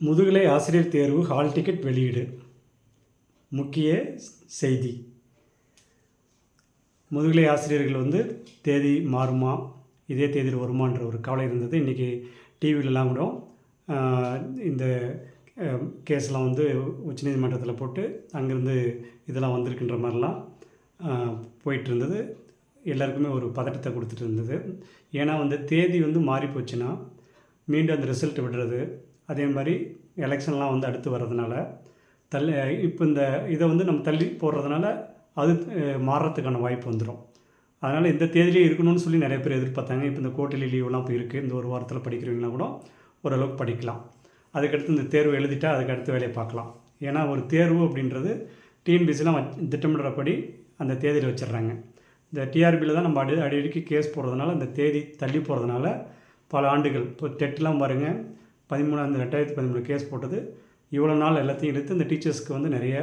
முதுகலை ஆசிரியர் தேர்வு ஹால் டிக்கெட் வெளியீடு. முக்கிய செய்தி. முதுகலை ஆசிரியர்கள் வந்து தேதி மாறுமா? இதே தேதியில் வருமான்ற ஒரு கவலை இருந்தது. இன்றைக்கி டிவிலலாம் கூட இந்த கேஸ்லாம் வந்து உச்சநீதிமன்றத்தில் போட்டு அங்கேருந்து இதெல்லாம் வந்திருக்கின்ற மாதிரிலாம் போயிட்டு இருந்தது எல்லாருக்குமே ஒரு பதட்டத்தை கொடுத்துட்டு இருந்தது. ஏன்னா வந்து தேதி வந்து மாறி போச்சுன்னா மீண்டும் அந்த ரிசல்ட் விடுறது அதே மாதிரி எலெக்ஷன்லாம் வந்து அடுத்து வர்றதுனால தள்ளி இப்போ இந்த இதை வந்து நம்ம தள்ளி போடுறதுனால அது மாறுறதுக்கான வாய்ப்பு வந்துடும் அதனால் இந்த தேதியிலே இருக்கணும்னு சொல்லி நிறைய பேர் எதிர்பார்த்தாங்க. இப்போ இந்த கோட்டிலி லீவ்லாம் இப்போ இருக்குது இந்த ஒரு வாரத்தில் படிக்கிறவங்களாம் கூட ஓரளவுக்கு படிக்கலாம். அதுக்கடுத்து இந்த தேர்வு எழுதிட்டால் அதுக்கடுத்து வேலையை பார்க்கலாம். ஏன்னா ஒரு தேர்வு அப்படின்றது டிஎன்பிசிலாம் திட்டமிடுறபடி அந்த தேதியில் வச்சிடுறாங்க. இந்த டிஆர்பியில் தான் நம்ம அடி அடிக்கடி கேஸ் போடுறதுனால அந்த தேதி தள்ளி போகிறதுனால பல ஆண்டுகள் இப்போ டெட்லாம் பாருங்கள் பதிமூணாம் ரெண்டாயிரத்தி பதிமூணு கேஸ் போட்டது. இவ்வளோ நாள் எல்லாத்தையும் எடுத்து இந்த டீச்சர்ஸ்க்கு வந்து நிறைய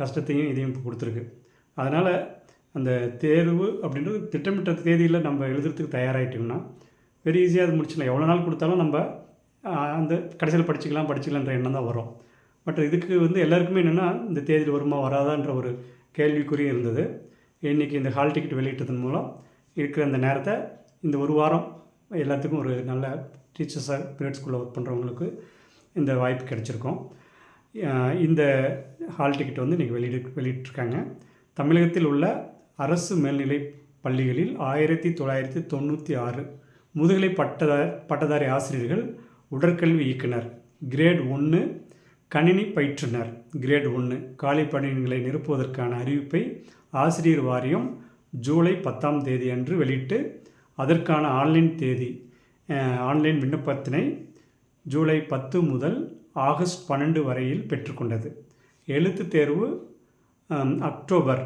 கஷ்டத்தையும் இதையும் இப்போ கொடுத்துருக்கு. அதனால் அந்த தேர்வு அப்படின்றது திட்டமிட்ட தேதியில் நம்ம எழுதுறதுக்கு தயாராகிட்டோம்னா வெரி ஈஸியாக அது முடிச்சிடலாம். எவ்வளோ நாள் கொடுத்தாலும் நம்ம அந்த கடைசியில் படிச்சுக்கலாம் படிச்சுக்கலான்ற எண்ணம் தான் வரும். பட் இதுக்கு வந்து எல்லாருக்குமே என்னென்னா இந்த தேதியில் வருமா வராதான்ற ஒரு கேள்விக்குறி இருந்தது. இன்றைக்கி இந்த ஹால் டிக்கெட் வெளியிட்டதன் மூலம் இருக்கிற அந்த நேரத்தை இந்த ஒரு வாரம் எல்லாத்துக்கும் ஒரு நல்ல டீச்சர்ஸாக பீரியட் ஸ்கூலில் ஒர்க் பண்ணுறவங்களுக்கு இந்த வாய்ப்பு கிடச்சிருக்கும். இந்த ஹால் டிக்கெட் வந்து இன்றைக்கி வெளியிட வெளியிட்டிருக்காங்க. தமிழகத்தில் உள்ள அரசு மேல்நிலை பள்ளிகளில் ஆயிரத்தி தொள்ளாயிரத்தி தொண்ணூற்றி ஆறு முதுகலை பட்டதார் பட்டதாரி ஆசிரியர்கள் உடற்கல்வி இயக்குனர். கிரேட் ஒன்று கணினி பயிற்றுனர். கிரேட் ஒன்று காலி பணியிடங்களை நிரப்புவதற்கான அறிவிப்பை ஆசிரியர் வாரியம் ஜூலை பத்தாம் தேதி அன்று வெளியிட்டு அதற்கான ஆன்லைன் தேதி ஆன்லைன் விண்ணப்பத்தினை ஜூலை பத்து முதல் ஆகஸ்ட் பன்னெண்டு வரையில் பெற்றுக்கொண்டது. எழுத்து தேர்வு அக்டோபர்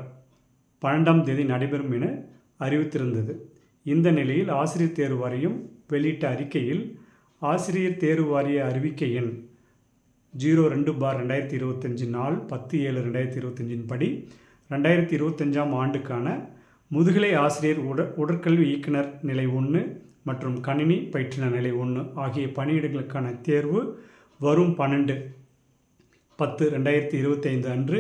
பன்னெண்டாம் தேதி நடைபெறும் என அறிவித்திருந்தது. இந்த நிலையில் ஆசிரியர் தேர்வு வாரியம் வெளியிட்ட அறிக்கையில் ஆசிரியர் தேர்வு வாரிய அறிவிக்கை எண் ஜீரோ ரெண்டு பார் ரெண்டாயிரத்தி இருபத்தஞ்சி நாள் பத்து ஏழு ரெண்டாயிரத்தி இருபத்தஞ்சின் படி ரெண்டாயிரத்தி இருபத்தஞ்சாம் ஆண்டுக்கான முதுகலை ஆசிரியர் உட உடற்கல்வி இயக்குனர் நிலை ஒன்று மற்றும் கணினி பயிற்றுனர் நிலை ஒன்று ஆகிய பணியிடங்களுக்கான தேர்வு வரும் பன்னெண்டு பத்து ரெண்டாயிரத்தி இருபத்தைந்து அன்று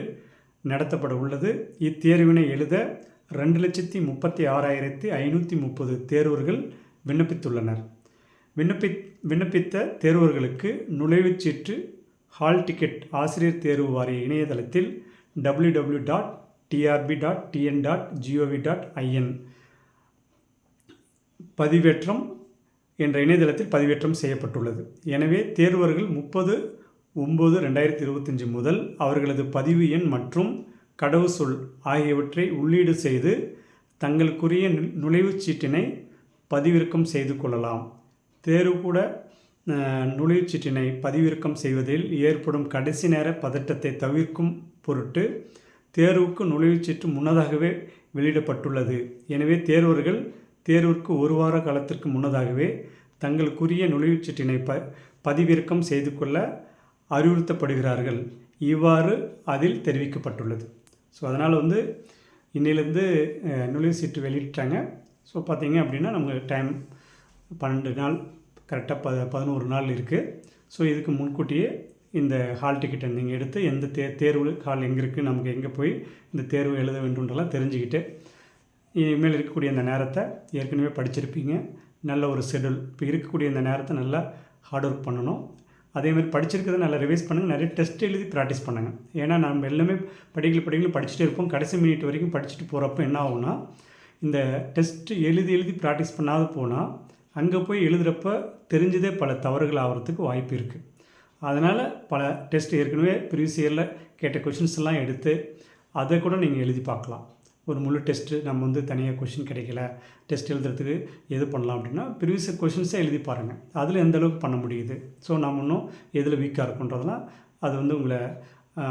நடத்தப்பட உள்ளது. இத்தேர்வினை எழுத ரெண்டு லட்சத்தி முப்பத்தி ஆறாயிரத்தி ஐநூற்றி முப்பது தேர்வர்கள் விண்ணப்பித்துள்ளனர். விண்ணப்பி விண்ணப்பித்த தேர்வர்களுக்கு நுழைவுச் சீட்டு ஹால் டிக்கெட் ஆசிரியர் தேர்வு வாரிய இணையதளத்தில் W W dot TRB dot TN dot GOV dot IN பதிவேற்றம் என்ற இணையதளத்தில் பதிவேற்றம் செய்யப்பட்டுள்ளது. எனவே தேர்வர்கள் முப்பது ஒம்பது ரெண்டாயிரத்தி இருபத்தஞ்சி முதல் அவர்களது பதிவு எண் மற்றும் கடவுச்சொல் ஆகியவற்றை உள்ளீடு செய்து தங்களுக்குரிய நு- நுழைவுச் சீட்டினை பதிவிறக்கம் செய்து கொள்ளலாம். தேர்வு கூட நுழைவுச் சீட்டினை பதிவிறக்கம் செய்வதில் ஏற்படும் கடைசி நேர பதட்டத்தை தவிர்க்கும் பொருட்டு தேர்வுக்கு நுழைவுச் சீட்டு முன்னதாகவே வெளியிடப்பட்டுள்ளது. எனவே தேர்வர்கள் தேர்விற்கு ஒரு வார காலத்திற்கு முன்னதாகவே தங்களுக்குரிய நுழைவுச்சீட்டினை ப பதிவிறக்கம் செய்து கொள்ள அறிவுறுத்தப்படுகிறார்கள். இவ்வாறு அதில் தெரிவிக்கப்பட்டுள்ளது. ஸோ அதனால் வந்து இன்னிலேருந்து நுழைவுச்சீட்டு நுழைவு சீட்டு வெளியிட்டாங்க. ஸோ பார்த்தீங்க அப்படின்னா நமக்கு டைம் பன்னெண்டு நாள் கரெக்டாக ப பதினோரு நாள் இருக்குது ஸோ இதுக்கு முன்கூட்டியே இந்த ஹால் டிக்கெட்டை நீங்கள் எடுத்து எந்த தே தேர்வு ஹால் எங்கே இருக்குது நமக்கு எங்கே போய் இந்த தேர்வு எழுத வேண்டும்ன்றலாம் தெரிஞ்சுக்கிட்டு இனிமேல் இருக்கக்கூடிய இந்த நேரத்தை ஏற்கனவே படிச்சிருப்பீங்க. நல்ல ஒரு ஷெடியூல் இப்போ இருக்கக்கூடிய இந்த நேரத்தை நல்லா ஹார்ட் ஒர்க் பண்ணணும். அதேமாதிரி படிச்சிருக்கிறத நல்லா ரிவைஸ் பண்ணுங்கள் நிறைய டெஸ்ட் எழுதி ப்ராக்டிஸ் பண்ணுங்கள் ஏன்னா நம்ம எல்லாமே படிக்கல படிக்கல படிச்சுட்டே இருப்போம். கடைசி மினிட் வரைக்கும் படிச்சுட்டு போகிறப்ப என்ன ஆகும்னா இந்த டெஸ்ட் எழுதி எழுதி ப்ராக்டிஸ் பண்ணாத போனால் அங்கே போய் எழுதுகிறப்ப தெரிஞ்சதே பல தவறுகள் ஆகிறதுக்கு வாய்ப்பு இருக்குது அதனால் பல டெஸ்ட் ஏற்கனவே ப்ரீவியஸ் இயரில் கேட்ட கொஷின்ஸ் எல்லாம் எடுத்து அதை கூட நீங்கள் எழுதி பார்க்கலாம். ஒரு முழு டெஸ்ட்டு நம்ம வந்து தனியாக கொஷின் கிடைக்கல. டெஸ்ட் எழுதுறதுக்கு எது பண்ணலாம் அப்படின்னா ப்ரீவியஸ் கொஷின்ஸை எழுதி பாருங்கள் அதில் எந்த அளவுக்கு பண்ண முடியுது? ஸோ நம்ம இன்னும் எதில் வீக்காக இருக்குன்றதெல்லாம் அது வந்து உங்களை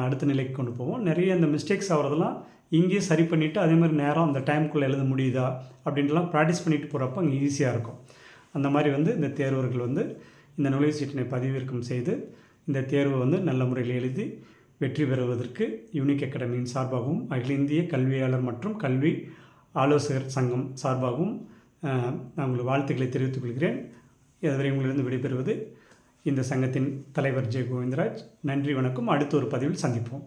அடுத்த நிலைக்கு கொண்டு போவோம் நிறைய இந்த மிஸ்டேக்ஸ் ஆகிறதெல்லாம் இங்கேயே சரி பண்ணிவிட்டு அதே மாதிரி நேரம் அந்த டைமுக்குள்ளே எழுத முடியுதா? அப்படின்லாம் ப்ராக்டிஸ் பண்ணிட்டு போகிறப்ப அங்கே ஈஸியாக இருக்கும். அந்த மாதிரி வந்து இந்த தேர்வர்கள் வந்து இந்த நுழைவு சீட்டினை பதிவிறக்கம் செய்து இந்த தேர்வை வந்து நல்ல முறையில் எழுதி வெற்றி பெறுவதற்கு யூனிக் அகாடமியின் சார்பாகவும் அகில இந்திய கல்வியாளர் மற்றும் கல்வி ஆலோசகர் சங்கம் சார்பாகவும் நான் உங்களுக்கு வாழ்த்துக்களை தெரிவித்துக் கொள்கிறேன். இதுவரை உங்களிடம் விடைபெறுவது இந்த சங்கத்தின் தலைவர் ஜெய கோவிந்தராஜ் நன்றி வணக்கம். அடுத்த ஒரு பதிவில் சந்திப்போம்.